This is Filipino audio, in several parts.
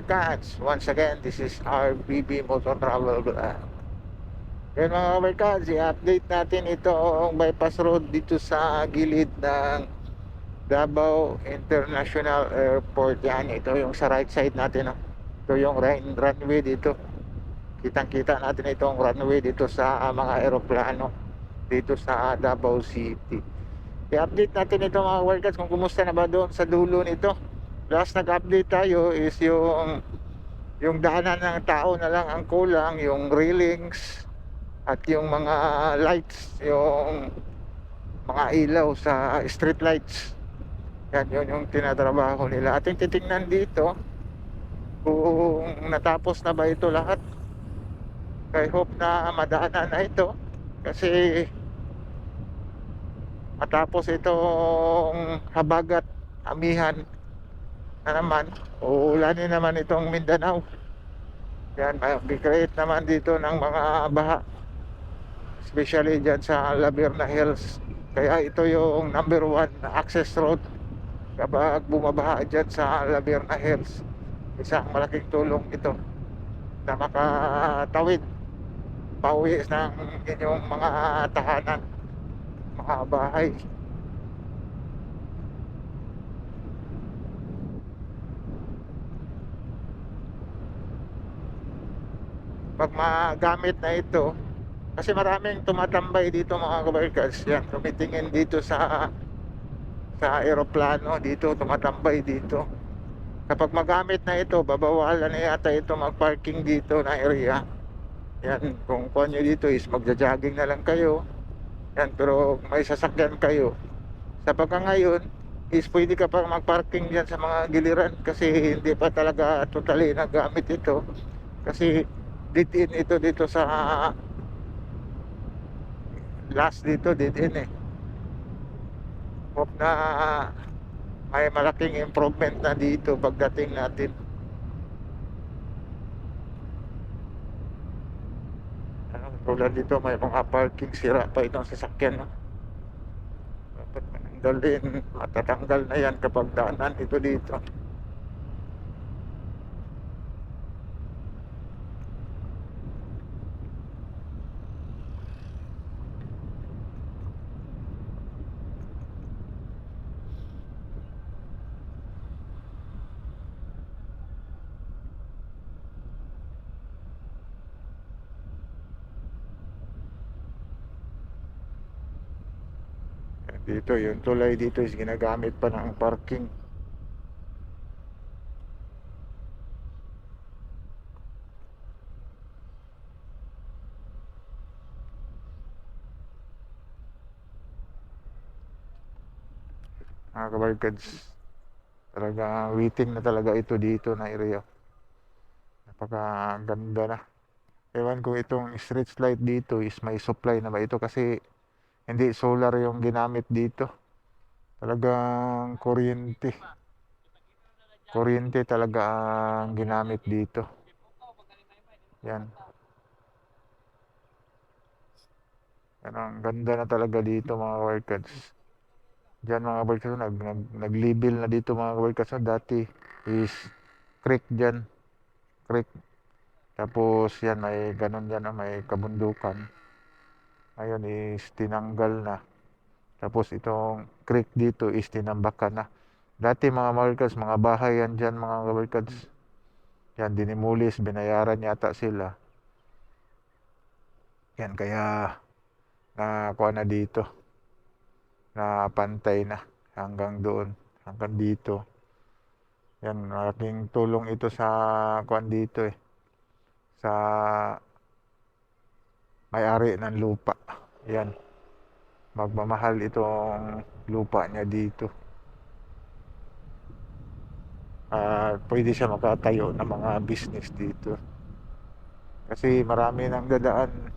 Kabarkads, once again, this is RBB Motor Travel Vlog. Yan mga kabarkads, i-update natin itong bypass road dito sa gilid ng Davao International Airport. Yan, ito yung sa right side natin. No? Ito yung run runway dito. Kitang-kita natin itong runway dito sa mga aeroplano dito sa Davao City. I-update natin ito mga kabarkads kung kumusta na ba doon sa dulo nito last nag-update tayo is yung yung daanan ng tao na lang ang kulang, yung railings at yung mga lights, yung mga ilaw sa street lights. Yan, yun yung tinatrabaho nila. Ating titingnan dito kung natapos na ba ito lahat. I hope na madaanan na ito kasi matapos itong habagat amihan na naman uulanin naman itong Mindanao. Yan mag-create naman dito ng mga baha. Especially dyan sa Laberna Hills. Kaya ito yung number one access road. Kapag bumabaha dyan sa Laberna Hills isang malaking tulong ito na makatawid pauwi ng inyong mga tahanan mga bahay pag magamit na ito kasi maraming tumatambay dito mga kabarkas yan tumitingin dito sa sa aeroplano dito tumatambay dito. Kapag magamit na ito babawalan na yata ito magparking dito na area. Yan kung kuha nyo dito is magja-jogging na lang kayo. Yan pero may sasakyan kayo. Sa pagka ngayon is pwede ka pa magparking dyan sa mga giliran kasi hindi pa talaga totally nagamit ito. Kasi ditin ito dito sa last dito ditin eh. Hope na may malaking improvement na dito pagdating natin. Ano, tulad dito may mga parking sira pa itong sasakyan no? dapat mananggalin matatanggal na yan kapag daanan ito dito dito yung tulay dito is ginagamit pa ng parking. Mga kabarkads talaga waiting na talaga ito dito na area. Napaka ganda na. Ewan ko itong street light dito is may supply na ba ito kasi hindi solar yung ginamit dito. Talagang kuryente. Kuryente talaga ang ginamit dito. Yan. Yan ang ganda na talaga dito mga workers. Diyan mga workers nag, nag, nag-level na dito mga workers. Dati is creek dyan creek. Tapos yan may ganun dyan may kabundukan ngayon is tinanggal na. Tapos itong creek dito is tinambakan na. Dati mga workers mga bahay yan dyan mga workers yan dinimulis binayaran yata sila. Yan kaya nakuha na dito. Na pantay na hanggang doon hanggang dito. Yan malaking tulong ito sa kuan dito eh sa may-ari ng lupa. Yan. Magmamahal itong lupa niya dito. At pwede siya makatayo ng mga business dito. Kasi marami nang dadaan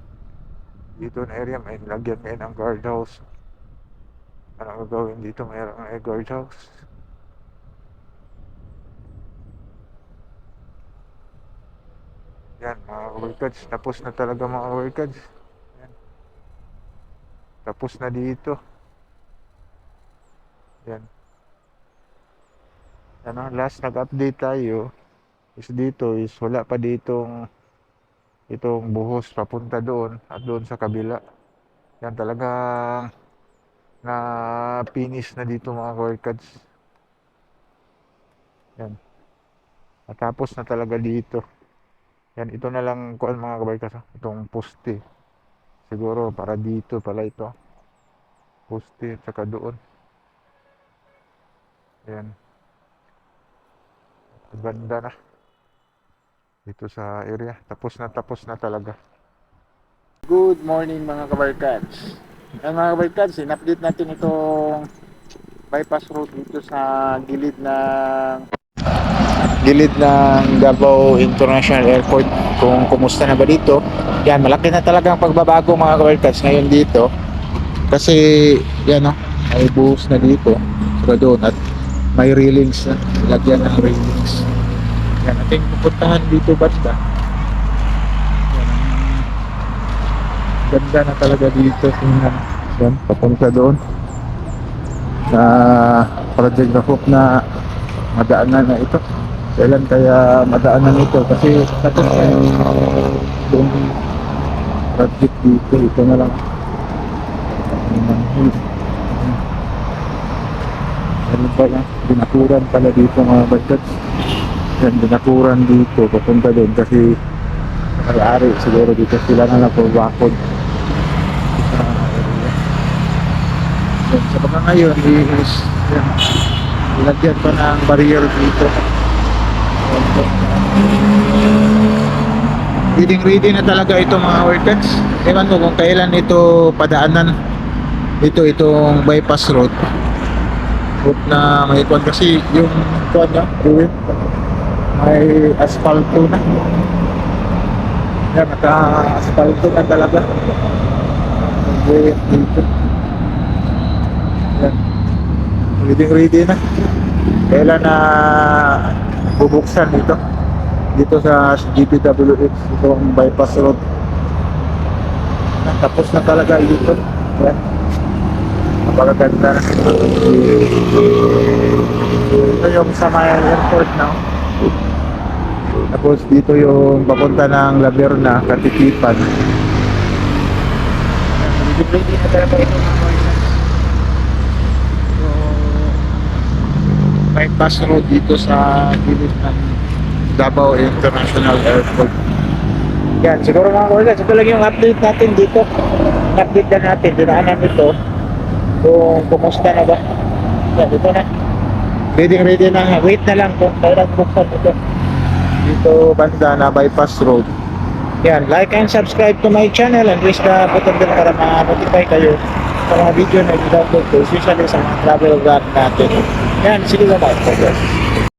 dito na area. May lagyan may ng guardhouse. Ano gagawin dito? Mayroon may guardhouse. Yan, mga workers. Tapos na talaga mga workers. Tapos na dito. Yan. Ano, last nag-update tayo is dito is wala pa ditong itong buhos papunta doon at doon sa kabila. Yan talagang na finish na dito mga kabarkads. Yan. Natapos na talaga dito. Yan, ito na lang kuan mga kabarkads. ah, Itong poste. Siguro para dito pala ito. Poste at doon. Yan. Ganda na. Dito sa area. Tapos na tapos na talaga. Good morning mga kabarkads. Yan mga kabarkads, in-update natin itong bypass road dito sa gilid ng gilid ng Davao International Airport kung kumusta na ba dito. Yan, malaki na talagang pagbabago mga kabarkads ngayon dito. Kasi, yan o, may buhos na dito. Saka doon at may railings na. Lagyan ng railings. Yan, ating pupuntahan dito banda. Yan, ang ganda na talaga dito. Tingnan. Yan, papunta doon. Na project na hope na madaanan na ito. Kailan kaya madaanan ito? Kasi tapos na yung project dito. Ito na lang. Ano pa yan? Binakuran pala dito mga budget. Yan, binakuran dito. Papunta doon kasi may-ari siguro dito sila na lang pabakod. Yan, sa mga ngayon is yan, ilagyan pa ng barrier dito. Reading reading na talaga ito mga workers. Ewan ko kung kailan ito padaanan. Ito itong bypass road. Road na may kasi yung kwan niya, ruin. May asfalto na. Yan, naka-asfalto na talaga. Dito. Yan. Reading ready na. Kailan na bubuksan dito? Dito sa GPWX, itong bypass road. Tapos na talaga dito. Yan. Napakaganda na. Ito yung sa may airport na. Tapos dito yung papunta ng Laverna, Katikipan. Ready na talaga ito bypass road dito sa gilid ng Davao International Airport. Yan, siguro mga kuya, ito lang yung update natin dito. Update na natin, dinaanan ito. Kung kumusta na ba. Yan, ito na. Ready ready na. Wait na lang kung kailan buksan ito. Dito banda na bypass road. Yan, like and subscribe to my channel and wish the button din para ma-notify kayo sa mga video na i-download ko, especially sa mga travel vlog natin. Yan, sige bye-bye.